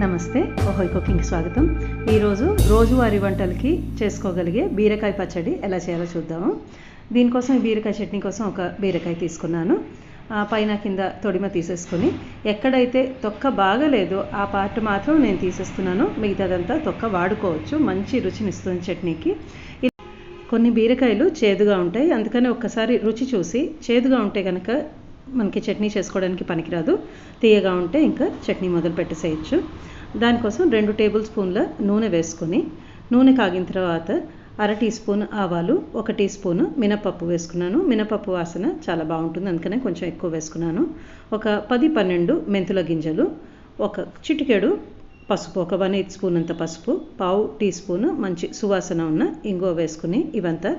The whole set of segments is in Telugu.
నమస్తే ఓహోయ్ కుకింగ్కి స్వాగతం. ఈరోజు రోజువారీ వంటలకి చేసుకోగలిగే బీరకాయ పచ్చడి ఎలా చేయాలో చూద్దాము. దీనికోసం ఈ బీరకాయ చట్నీ కోసం ఒక బీరకాయ తీసుకున్నాను. ఆ పైన కింద తొడిమ తీసేసుకొని ఎక్కడైతే తొక్క బాగలేదో ఆ పార్ట్ మాత్రం నేను తీసేస్తున్నాను. మిగతాదంతా తొక్క వాడుకోవచ్చు. మంచి రుచినిస్తుంది చట్నీకి. కొన్ని బీరకాయలు చేదుగా ఉంటాయి. అందుకని ఒక్కసారి రుచి చూసి చేదుగా ఉంటే కనుక మనకి చట్నీ చేసుకోవడానికి పనికిరాదు. తీయగా ఉంటే ఇంకా చట్నీ మొదలు పెట్టేసేయచ్చు. దానికోసం రెండు టేబుల్ స్పూన్ల నూనె వేసుకొని నూనె కాగిన తర్వాత అర టీ స్పూన్ ఆవాలు ఒక టీ స్పూన్ మినపప్పు వేసుకున్నాను. మినపప్పు వాసన చాలా బాగుంటుంది అందుకనే కొంచెం ఎక్కువ వేసుకున్నాను. ఒక పది పన్నెండు మెంతుల గింజలు ఒక చిటికెడు పసుపు ఒక వన్ ఎయిత్ స్పూన్ అంత పసుపు పావు టీ స్పూన్ మంచి సువాసన ఉన్న ఇంగువ వేసుకుని ఇవంతా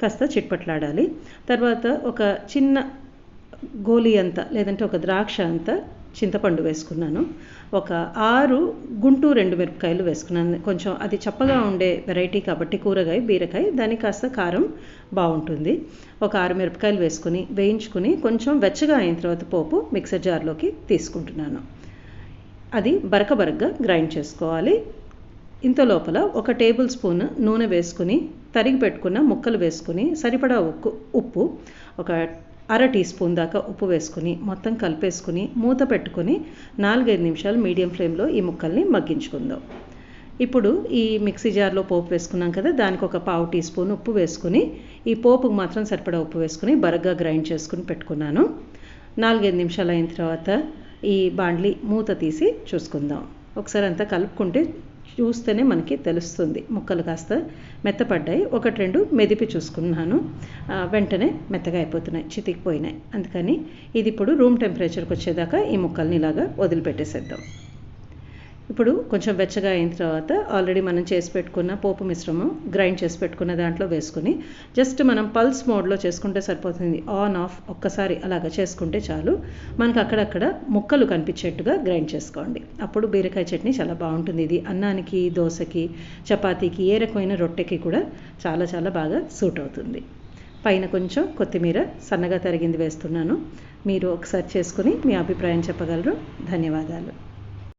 కాస్త చిట్పట్లాడాలి. తర్వాత ఒక చిన్న గోలీ అంత లేదంటే ఒక ద్రాక్ష అంత చింతపండు వేసుకున్నాను. ఒక ఆరు గుంటూ రెండు మిరపకాయలు వేసుకున్నాను. కొంచెం అది చప్పగా ఉండే వెరైటీ కాబట్టి కూరగాయ బీరకాయ దానికి కాస్త కారం బాగుంటుంది. ఒక ఆరు మిరపకాయలు వేసుకుని వేయించుకుని కొంచెం వెచ్చగా అయిన తర్వాత పోపు మిక్సర్ జార్లోకి తీసుకుంటున్నాను. అది బరక బరకగా గ్రైండ్ చేసుకోవాలి. ఇంత లోపల ఒక టేబుల్ స్పూన్ నూనె వేసుకుని తరిగి పెట్టుకున్న ముక్కలు వేసుకుని సరిపడా ఉప్పు ఉప్పు ఒక అర టీ స్పూన్ దాకా ఉప్పు వేసుకుని మొత్తం కలిపేసుకుని మూత పెట్టుకుని నాలుగైదు నిమిషాలు మీడియం ఫ్లేమ్లో ఈ ముక్కల్ని మగ్గించుకుందాం. ఇప్పుడు ఈ మిక్సీ జార్లో పోపు వేసుకున్నాం కదా దానికి ఒక పావు టీ స్పూన్ ఉప్పు వేసుకుని ఈ పోపుకు మాత్రం సరిపడా ఉప్పు వేసుకుని బరగ్గా గ్రైండ్ చేసుకుని పెట్టుకున్నాను. నాలుగైదు నిమిషాలు అయిన తర్వాత ఈ బాండ్లీ మూత తీసి చూసుకుందాం. ఒకసారి అంతా కలుపుకుంటే చూస్తేనే మనకి తెలుస్తుంది. ముక్కలు కాస్త మెత్తపడ్డాయి. ఒకటి రెండు మెదిపి చూసుకున్నాను. వెంటనే మెత్తగా అయిపోతున్నాయి చితికిపోయినాయి. అందుకని ఇది ఇప్పుడు రూమ్ టెంపరేచర్కి వచ్చేదాకా ఈ ముక్కల్ని ఇలాగా వదిలిపెట్టేసేద్దాం. ఇప్పుడు కొంచెం వెచ్చగా అయిన తర్వాత ఆల్రెడీ మనం చేసి పెట్టుకున్న పోపు మిశ్రమం గ్రైండ్ చేసి పెట్టుకున్న దాంట్లో వేసుకుని జస్ట్ మనం పల్స్ మోడ్లో చేసుకుంటే సరిపోతుంది. ఆన్ ఆఫ్ ఒక్కసారి అలాగ చేసుకుంటే చాలు. మనకు అక్కడక్కడ ముక్కలు కనిపించేట్టుగా గ్రైండ్ చేసుకోండి. అప్పుడు బీరకాయ చట్నీ చాలా బాగుంటుంది. ఇది అన్నానికి దోశకి చపాతీకి ఏ రకమైన రొట్టెకి కూడా చాలా చాలా బాగా సూట్ అవుతుంది. పైన కొంచెం కొత్తిమీర సన్నగా తరిగింది వేస్తున్నాను. మీరు ఒకసారి చేసుకుని మీ అభిప్రాయం చెప్పగలరు. ధన్యవాదాలు.